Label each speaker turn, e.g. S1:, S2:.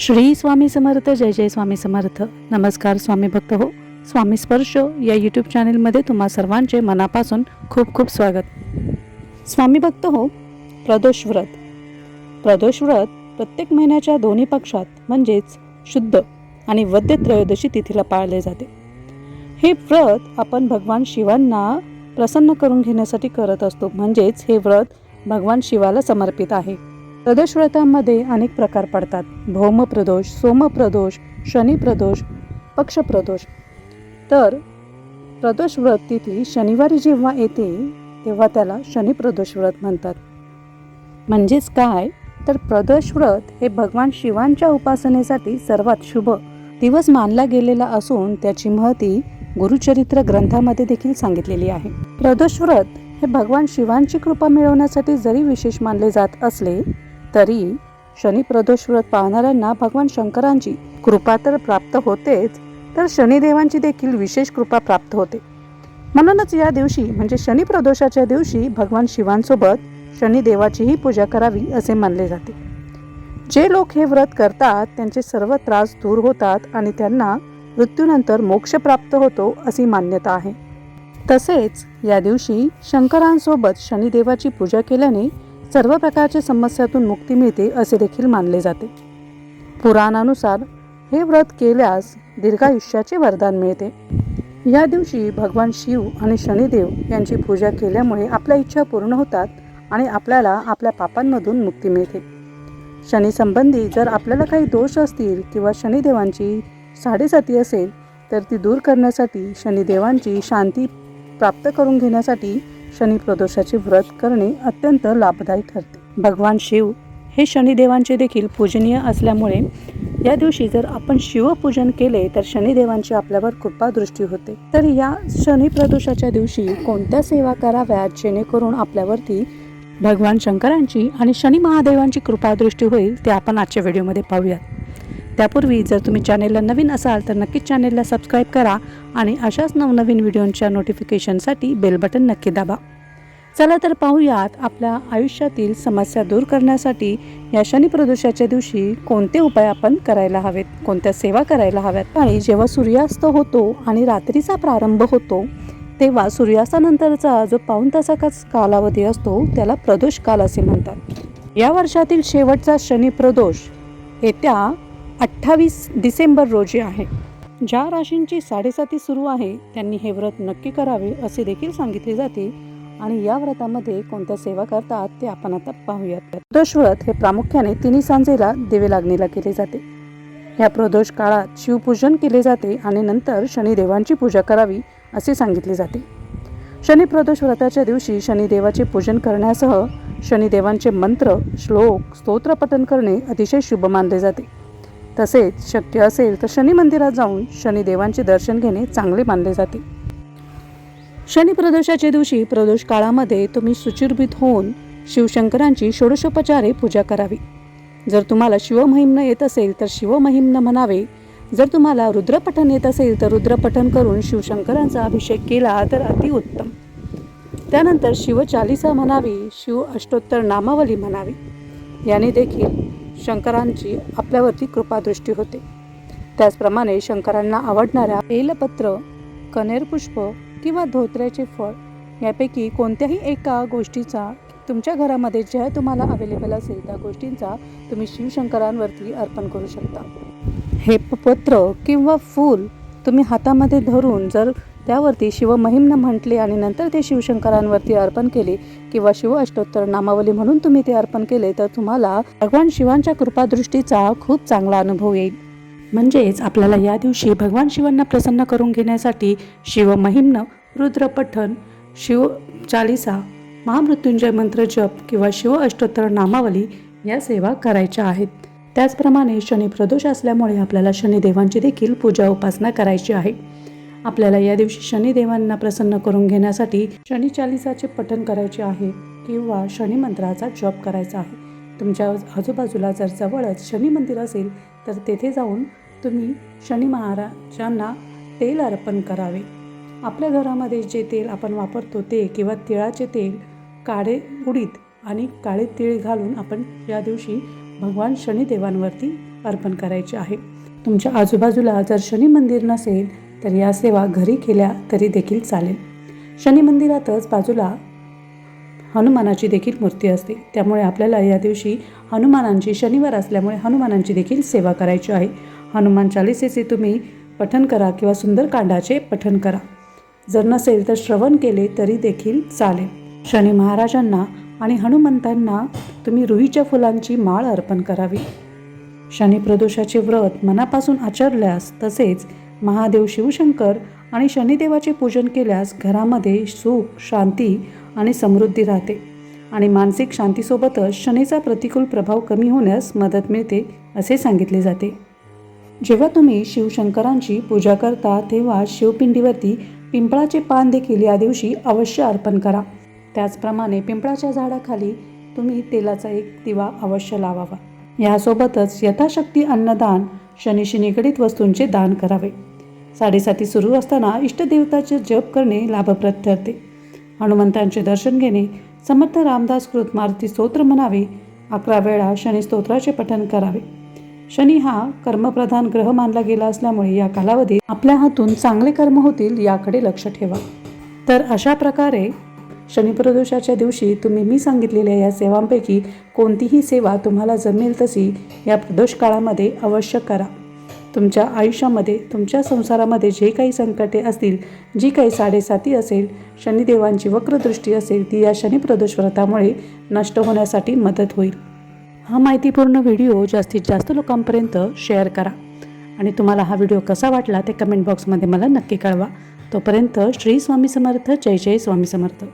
S1: श्री स्वामी समर्थ जय जय स्वामी समर्थ. नमस्कार स्वामी भक्त हो. स्वामी स्पर्श या यूट्यूब चॅनेलमध्ये तुम्हा सर्वांचे मनापासून खूप खूप स्वागत. स्वामी भक्त हो प्रदोष व्रत. प्रदोष व्रत प्रत्येक महिन्याच्या दोन्ही पक्षात म्हणजेच शुद्ध आणि वद्य त्रयोदशी तिथीला पाळले जाते. हे व्रत आपण भगवान शिवांना प्रसन्न करून घेण्यासाठी करत असतो. म्हणजेच हे व्रत भगवान शिवाला समर्पित आहे. प्रदोषव्रतामध्ये अनेक प्रकार पडतात. भौम प्रदोष शनिप्रदोष पक्षप्रदोष शनी प्रदोष तर प्रदोष. व्रत तिथी शनिवारी जेव्हा येते तेव्हा त्याला शनिप्रदोष व्रत म्हणतात. म्हणजेच काय? तर प्रदोष व्रत हे भगवान शिवांच्या उपासनेसाठी सर्वात शुभ दिवस मानला गेलेला असून त्याची महती गुरुचरित्र ग्रंथामध्ये देखील सांगितलेली आहे. प्रदोष व्रत हे भगवान शिवांची कृपा मिळवण्यासाठी जरी विशेष मानले जात असले तरी शनी प्रदोष व्रत पाहणाऱ्यांना भगवान शंकरांची कृपा तर प्राप्त होतेच तर शनिदेवांची देखील विशेष कृपा प्राप्त होते. म्हणूनच या दिवशी म्हणजे शनी प्रदोषाच्या दिवशी भगवान शिवांसोबत शनिदेवाचीही पूजा करावी असे मानले जाते. जे लोक हे व्रत करतात त्यांचे सर्व त्रास दूर होतात आणि त्यांना मृत्यूनंतर मोक्ष प्राप्त होतो अशी मान्यता आहे. तसेच या दिवशी शंकरांसोबत शनिदेवाची पूजा केल्याने सर्व प्रकारच्या समस्यातून मुक्ती मिळते असे देखील मानले जाते. पुराणानुसार हे व्रत केल्यास दीर्घायुष्याचे वरदान मिळते. या दिवशी भगवान शिव आणि शनिदेव यांची पूजा केल्यामुळे आपल्या इच्छा पूर्ण होतात आणि आपल्याला आपल्या पापांमधून मुक्ती मिळते. शनीसंबंधी जर आपल्याला काही दोष असतील किंवा शनिदेवांची साडेसाती असेल तर ती दूर करण्यासाठी शनिदेवांची शांती प्राप्त करून घेण्यासाठी शनि प्रदोषाचे व्रत करणे अत्यंत लाभदायी ठरते. भगवान शिव हे शनिदेवांचे देखील पूजनीय असल्यामुळे या दिवशी जर आपण शिवपूजन केले तर शनिदेवांची आपल्यावर कृपादृष्टी होते. तर या शनी प्रदोषाच्या दिवशी कोणत्या सेवा कराव्यात? जेणेकरून आपल्यावरती भगवान शंकरांची आणि शनी महादेवांची कृपादृष्टी होईल ते आपण आजच्या व्हिडिओमध्ये पाहूयात. त्यापूर्वी जर तुम्ही चॅनेलला नवीन असाल तर नक्कीच चॅनेलला सबस्क्राईब करा आणि अशाच नवनवीन व्हिडिओंच्या नोटिफिकेशनसाठी बेल बटन नक्की दाबा. चला तर पाहूयात आपल्या आयुष्यातील समस्या दूर करण्यासाठी या शनी प्रदोषाच्या दिवशी कोणते उपाय आपण करायला हवेत कोणत्या सेवा करायला हव्यात? आणि जेव्हा सूर्यास्त होतो आणि रात्रीचा प्रारंभ होतो तेव्हा सूर्यास्तानंतरचा जो पाऊण तासाचा कालावधी असतो त्याला प्रदोष काल असे म्हणतात. या वर्षातील शेवटचा शनी प्रदोष येत्या अठ्ठावीस डिसेंबर रोजी आहे. ज्या राशींची साडेसाती सुरू आहे त्यांनी हे व्रत नक्की करावे असे देखील सांगितले जाते. आणि या व्रतामध्ये कोणत्या सेवा करतात ते आपण आता पाहूयात. प्रदोष व्रत हे प्रामुख्याने तिन्ही सांजेला दिवे लागणीला केले जाते. या प्रदोष काळात शिवपूजन केले जाते आणि नंतर शनिदेवांची पूजा करावी असे सांगितले जाते. शनी प्रदोष व्रताच्या दिवशी शनिदेवाचे पूजन करण्यासह शनिदेवांचे मंत्र श्लोक स्तोत्र पठन करणे अतिशय शुभ मानले जाते. तसेच शक्य असेल तर शनी मंदिरात जाऊन शनिदेवांचे दर्शन घेणे चांगले मानले जाते. शनी प्रदोषाच्या दिवशी प्रदोष काळामध्ये तुम्ही सुचिर्भित होऊन शिवशंकरांची षोडशोपचारे पूजा करावी. जर तुम्हाला शिवमहिम्न येत असेल तर शिवमहिम्न म्हणावे. जर तुम्हाला रुद्रपठन येत असेल तर रुद्रपठन करून शिवशंकरांचा अभिषेक केला तर अतिउत्तम त्यानंतर शिवचालिसा म्हणावी शिव अष्टोत्तर नामावली म्हणावी. याने देखील शंकरांची आपल्यावरती कृपादृष्टी होते. त्याचप्रमाणे शंकरांना आवडणाऱ्या बेलपत्र कनेरपुष्प किंवा धोत्र्याचे फळ. यापैकी कोणत्याही एका गोष्टीचा तुमच्या घरामध्ये ज्या तुम्हाला अवेलेबल असेल त्या गोष्टींचा तुम्ही शिवशंकरांवरती अर्पण करू शकता. हे पत्र किंवा फूल तुम्ही हातामध्ये धरून जर त्यावरती शिवमहिम्न म्हटले आणि नंतर ते शिवशंकरांवरती अर्पण केले किंवा शिव अष्टोत्तर नामावली म्हणून तुम्ही ते अर्पण केले तर तुम्हाला भगवान शिवांच्या कृपादृष्टीचा खूप चांगला अनुभव येईल. म्हणजेच आपल्याला या दिवशी भगवान शिवांना प्रसन्न करून घेण्यासाठी शिवमहिम्न रुद्रपठण शिव चालिसा महामृत्युंजय मंत्र जप किंवा शिव अष्टोत्तर नामावली या सेवा करायच्या आहेत. त्याचप्रमाणे शनी प्रदोष असल्यामुळे आपल्याला शनिदेवांची देखील पूजा उपासना करायची आहे. आपल्याला या दिवशी शनिदेवांना प्रसन्न करून घेण्यासाठी शनी चालिसाचे पठण करायचे आहे किंवा शनी मंत्राचा जप करायचा आहे. तुमच्या आजूबाजूला जर जवळच शनी मंदिर असेल तर तेथे जाऊन तुम्ही शनी महाराजांना तेल अर्पण करावे. आपल्या घरामध्ये जे तेल आपण वापरतो ते किंवा तिळाचे तेल काळे उडीत आणि काळे तीळ घालून आपण या दिवशी भगवान शनिदेवांवरती अर्पण करायचे आहे. तुमच्या आजूबाजूला जर शनी मंदिर नसेल तर या सेवा घरी केल्या तरी देखील चालेल. शनी मंदिरातच बाजूला हनुमानाची देखील मूर्ती असते. त्यामुळे आपल्याला या दिवशी हनुमानांची शनिवार असल्यामुळे हनुमानांची देखील सेवा करायची आहे. हनुमान चालिसेचे तुम्ही पठन करा किंवा सुंदरकांडाचे पठन करा. जर नसेल तर श्रवण केले तरी देखील चालेल. शनी महाराजांना आणि हनुमंतांना तुम्ही रुईच्या फुलांची माळ अर्पण करावी. शनी प्रदोषाचे व्रत मनापासून आचरल्यास तसेच महादेव शिवशंकर आणि शनिदेवाचे पूजन केल्यास घरामध्ये सुख शांती आणि समृद्धी राहते. आणि मानसिक शांतीसोबतच शनीचा प्रतिकूल प्रभाव कमी होण्यास मदत मिळते असे सांगितले जाते. जेव्हा तुम्ही शिवशंकरांची पूजा करता तेव्हा शिवपिंडीवरती पिंपळाचे पान देखील या दिवशी अवश्य अर्पण करा. त्याचप्रमाणे पिंपळाच्या झाडाखाली तुम्ही तेलाचा एक दिवा अवश्य लावावा. यासोबतच यथाशक्ती अन्नदान शनीशी निगडीत वस्तूंचे दान करावे. साडेसाती सुरू असताना इष्टदेवताचे जप करणे लाभप्रद ठरते. हनुमंतांचे दर्शन घेणे समर्थ रामदास कृत मारुती स्तोत्र म्हणावे अकरा वेळा शनी स्तोत्राचे पठन करावे. शनी हा कर्मप्रधान ग्रह मानला गेला असल्यामुळे या कालावधीत आपल्या हातून चांगले कर्म होतील याकडे लक्ष ठेवा. तर अशा प्रकारे शनिप्रदोषाच्या दिवशी तुम्ही मी सांगितलेल्या या सेवांपैकी कोणतीही सेवा तुम्हाला जमेल तशी या प्रदोष काळामध्ये अवश्य करा. तुमच्या आयुष्यामध्ये तुमच्या संसारामध्ये जे काही संकटे असतील जी काही साडेसाती असेल शनिदेवांची वक्रदृष्टी असेल ती या शनिप्रदोष व्रतामुळे नष्ट होण्यासाठी मदत होईल. हा माहितीपूर्ण व्हिडिओ जास्तीत जास्त लोकांपर्यंत शेअर करा. आणि तुम्हाला हा व्हिडिओ कसा वाटला ते कमेंट बॉक्समध्ये मला नक्की कळवा. तोपर्यंत श्री स्वामी समर्थ जय जय स्वामी समर्थ.